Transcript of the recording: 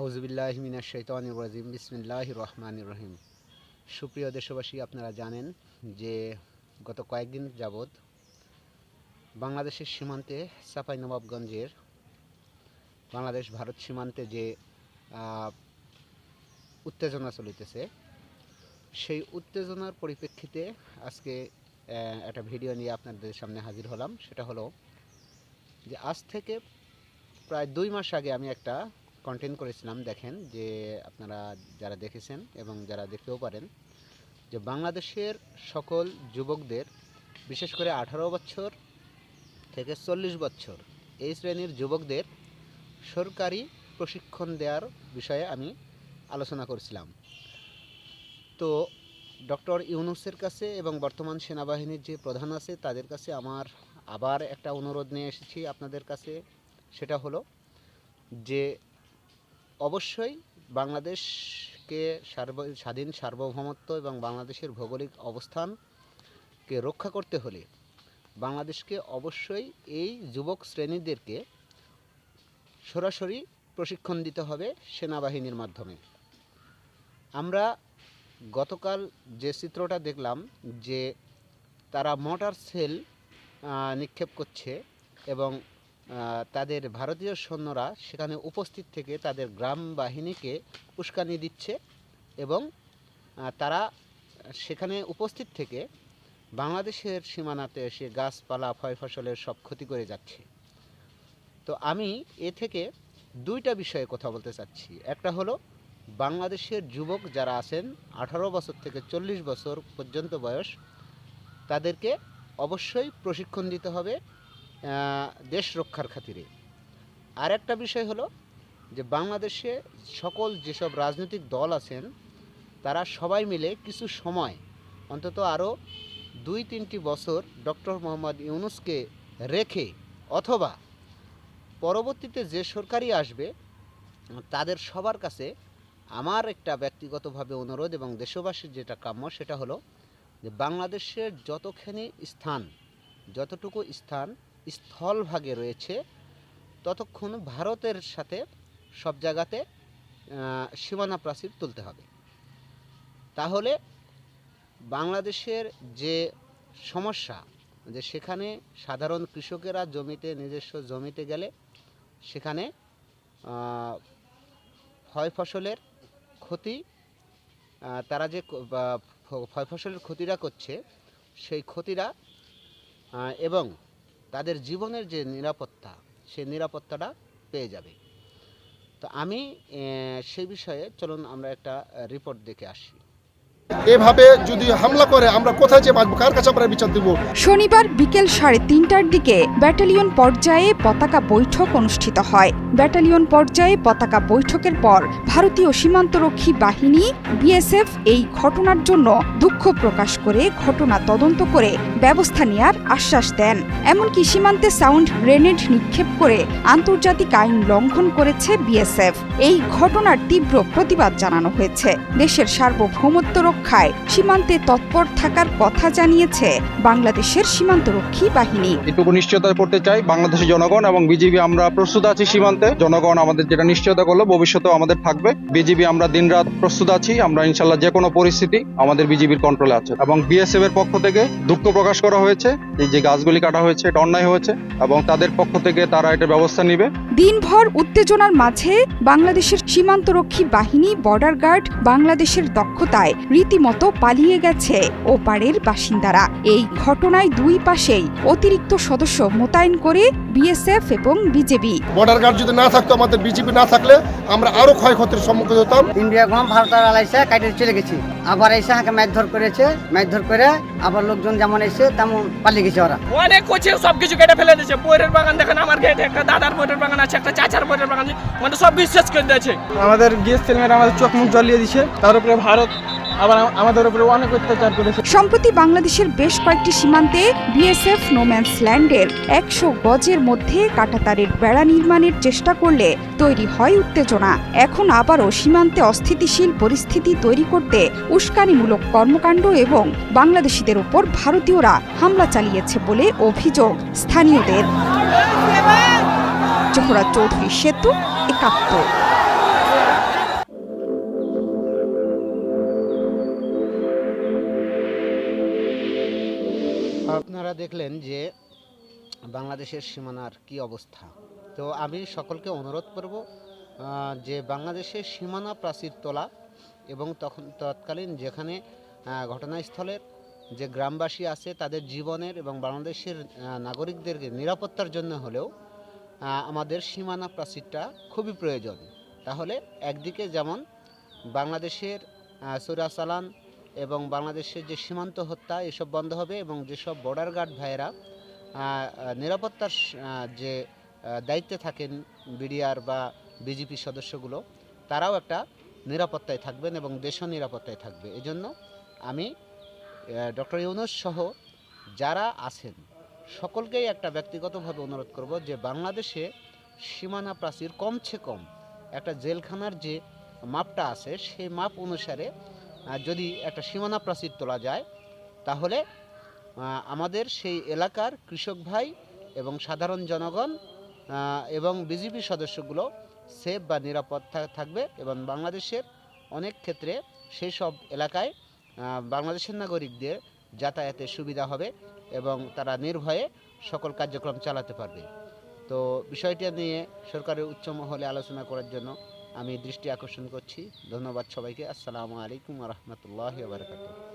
আউজবিল্লাহ মিনা শৈতান রাজিম বিসমিল্লাহ রহমান রহিম। সুপ্রিয় দেশবাসী, আপনারা জানেন যে গত কয়েকদিন যাবৎ বাংলাদেশের সীমান্তে সাপাই নবাবগঞ্জের বাংলাদেশ ভারত সীমান্তে যে উত্তেজনা চলিতেছে, সেই উত্তেজনার পরিপ্রেক্ষিতে আজকে একটা ভিডিও নিয়ে আপনাদের সামনে হাজির হলাম। সেটা হলো যে, আজ থেকে প্রায় দুই মাস আগে আমি একটা কন্টেন্ট করেছিলাম, দেখেন যে আপনারা যারা দেখেছেন এবং যারা দেখতেও পারেন যে বাংলাদেশের সকল যুবকদের, বিশেষ করে আঠারো বছর থেকে চল্লিশ বছর এই শ্রেণির যুবকদের সরকারি প্রশিক্ষণ দেওয়ার বিষয়ে আমি আলোচনা করছিলাম। তো ডক্টর ইউনুসের কাছে এবং বর্তমান সেনাবাহিনীর যে প্রধান আছে, তাদের কাছে আমার আবার একটা অনুরোধ নিয়ে এসেছি আপনাদের কাছে। সেটা হলো যে অবশ্যই বাংলাদেশকে সার্ব, স্বাধীন সার্বভৌমত্ব এবং বাংলাদেশের ভৌগোলিক অবস্থানকে রক্ষা করতে হলে বাংলাদেশকে অবশ্যই এই যুবক শ্রেণীদেরকে সরাসরি প্রশিক্ষণ দিতে হবে সেনাবাহিনীর মাধ্যমে। আমরা গতকাল যে চিত্রটা দেখলাম যে তারা মোটর সেল নিক্ষেপ করছে এবং তাদের ভারতীয় সৈন্যরা সেখানে উপস্থিত থেকে তাদের গ্রাম বাহিনীকে উস্কানি দিচ্ছে এবং তারা সেখানে উপস্থিত থেকে বাংলাদেশের সীমানাতে এসে গাছপালা, ফয় ফসলের সব ক্ষতি করে যাচ্ছে। তো আমি এ থেকে দুইটা বিষয়ে কথা বলতে চাচ্ছি। একটা হলো, বাংলাদেশের যুবক যারা আছেন, আঠারো বছর থেকে চল্লিশ বছর পর্যন্ত বয়স, তাদেরকে অবশ্যই প্রশিক্ষণ দিতে হবে। দেশ রক্ষার খাতিরে। আর একটা বিষয় হলো যে বাংলাদেশে সকল যেসব রাজনৈতিক দল আছেন, তারা সবাই মিলে কিছু সময়, অন্তত আরও দুই তিনটি বছর ডক্টর মোহাম্মদ ইউনুসকে রেখে অথবা পরবর্তীতে যে সরকারই আসবে, তাদের সবার কাছে আমার একটা ব্যক্তিগতভাবে অনুরোধ এবং দেশবাসীর যেটা কাম্য সেটা হলো যে বাংলাদেশের যতখানি স্থান, যতটুকু স্থান স্থলভাগে রয়েছে। ততক্ষণ ভারতের সাথে সব জায়গাতে সীমানা প্রাচীর তুলতে হবে। তাহলে বাংলাদেশের যে সমস্যা, যে সেখানে সাধারণ কৃষকেরা জমিতে, নিজস্ব জমিতে গেলে সেখানে ফয় ফসলের ক্ষতি তারা যে ফয় ফসলের ক্ষতিটা করছে, সেই ক্ষতিটা এবং তাদের জীবনের যে নিরাপত্তা সেই নিরাপত্তাটা পেয়ে যাবে। তো আমি সে বিষয়ে চলুন আমরা একটা রিপোর্ট দেখে আসি। এভাবে যদি হামলা করে, আমরা কোথায় যে বাঁচবো? কার কাছে আমরা বিচার দিব? শনিবার বিকেল সাড়ে তিনটার দিকে ব্যাটালিয়ন পর্যায়ে পতাকা বৈঠক অনুষ্ঠিত হয়। ব্যাটালিয়ন পর্যায়ে পতাকা বৈঠকের পর ভারতীয় সীমান্তরক্ষী বাহিনী, বিএসএফ, এই ঘটনার জন্য দুঃখ প্রকাশ করে ঘটনা তদন্ত করে ব্যবস্থা নেয়ার আশ্বাস দেন। এমনকি সীমান্তে সাউন্ড গ্রেনেড নিক্ষেপ করে আন্তর্জাতিক আইন লঙ্ঘন করেছে বিএসএফ। এই ঘটনার তীব্র প্রতিবাদ জানানো হয়েছে। দেশের সার্বভৌমত্ব রক্ষায় সীমান্তে তৎপর থাকার কথা জানিয়েছে বাংলাদেশের সীমান্তরক্ষী বাহিনী। এটুকু নিশ্চয়তা করতে চাই বাংলাদেশের জনগণ এবং বিজিবি, আমরা প্রস্তুত আছি সীমান্তে। জনগণ আমাদের যেটা নিশ্চয়তা করল, ভবিষ্যতেও আমাদের থাকবে। বিজিবি, আমরা দিনরাত প্রস্তুত আছি, আমরা ইনশাল্লাহ যে কোনো পরিস্থিতি আমাদের বিজিবির কন্ট্রোলে আছে। এবং বিএসএফ এর পক্ষ থেকে দুঃখ প্রকাশ করা হয়েছে, এই যে গাছগুলি কাটা হয়েছে, এটা অন্যায় হয়েছে এবং তাদের পক্ষ থেকে তারা এটা ব্যবস্থা নিবে। দিনভর উত্তেজনার মাঝে বাংলাদেশের সীমান্তরক্ষী বাহিনী বর্ডার গার্ড বাংলাদেশের দক্ষতায় রীতিমতো পালিয়ে গেছে ওপারের বাসিন্দারা। এই ঘটনায় দুই পাশেই অতিরিক্ত সদস্য মোতায়েন করে বিএসএফ এবং বিজেপি। বর্ডার গার্ড যদি না থাকতো আমাদের বিজেপি না থাকলে আমরা আরও ক্ষয়ক্ষতির সম্মুখীন হতাম। ইন্ডিয়া গম ভারত আলাইছে কাটে চলে গেছি। আবার এসে হাঁকে মারধর করেছে মারধর করে আবার লোকজন যেমন এসে তেমন পালিয়ে গেছে ওরা। অনেক কোচে সব কিছু কেটে ফেলে দিয়েছে। বইয়ের বাগান দেখেন আমার গেটে একটা দাদার বইয়ের বাগান আছে একটা চাচার বইয়ের বাগান আছে মানে সব বিশ্বাস করে দিয়েছে। আমাদের গ্যাস সিলিন্ডার আমাদের চোখ মুখ জ্বলিয়ে দিছে তার উপরে ভারত সম্প্রতি বাংলাদেশের বেশ কয়েকটি সীমান্তে বিএসএফ নোম্যান্স ল্যান্ডের একশো গজের মধ্যে কাটাতারের বেড়া নির্মাণের চেষ্টা করলে তৈরি হয় উত্তেজনা। এখন আবারও সীমান্তে অস্থিতিশীল পরিস্থিতি তৈরি করতে উস্কানিমূলক কর্মকাণ্ড এবং বাংলাদেশিদের উপর ভারতীয়রা হামলা চালিয়েছে বলে অভিযোগ স্থানীয়দের। জোহরা চৌধুরী সেতু একাত্তর। আপনারা দেখলেন যে বাংলাদেশের সীমানার কি অবস্থা। তো আমি সকলকে অনুরোধ করব যে বাংলাদেশের সীমানা প্রাচীর তোলা এবং তখন তৎকালীন যেখানে ঘটনাস্থলের যে গ্রামবাসী আছে, তাদের জীবনের এবং বাংলাদেশের নাগরিকদেরকে নিরাপত্তার জন্য হলেও আমাদের সীমানা প্রাচীরটা খুবই প্রয়োজন। তাহলে একদিকে যেমন বাংলাদেশের চোরাচালান এবং বাংলাদেশের যে সীমান্ত হত্যা, এসব বন্ধ হবে এবং যেসব বর্ডার গার্ড ভাইয়েরা নিরাপত্তার যে দায়িত্বে থাকেন বিডিআর বা বিজেপি সদস্যগুলো, তারাও একটা নিরাপত্তায় থাকবেন এবং দেশও নিরাপত্তায় থাকবে। এজন্য আমি ডক্টর ইউনুস সহ যারা আছেন, সকলকেই একটা ব্যক্তিগতভাবে অনুরোধ করব যে বাংলাদেশে সীমানা প্রাচীর কমছে কম একটা জেলখানার যে মাপটা আছে, সেই মাপ অনুসারে যদি একটা সীমানা প্রাচীর তোলা যায়, তাহলে আমাদের সেই এলাকার কৃষক ভাই এবং সাধারণ জনগণ এবং বিজেপি সদস্যগুলো সেফ বা নিরাপদ থাকবে এবং বাংলাদেশের অনেক ক্ষেত্রে সেই সব এলাকায় বাংলাদেশের নাগরিকদের যাতায়াতের সুবিধা হবে এবং তারা নির্ভয়ে সকল কার্যক্রম চালাতে পারবে। তো বিষয়টি নিয়ে সরকারের উচ্চ মহলে আলোচনা করার জন্য আমি দৃষ্টি আকর্ষণ করছি। ধন্যবাদ সবাইকে। আসসালামু আলাইকুম রহমতুল্লাহ বারকাতুহ।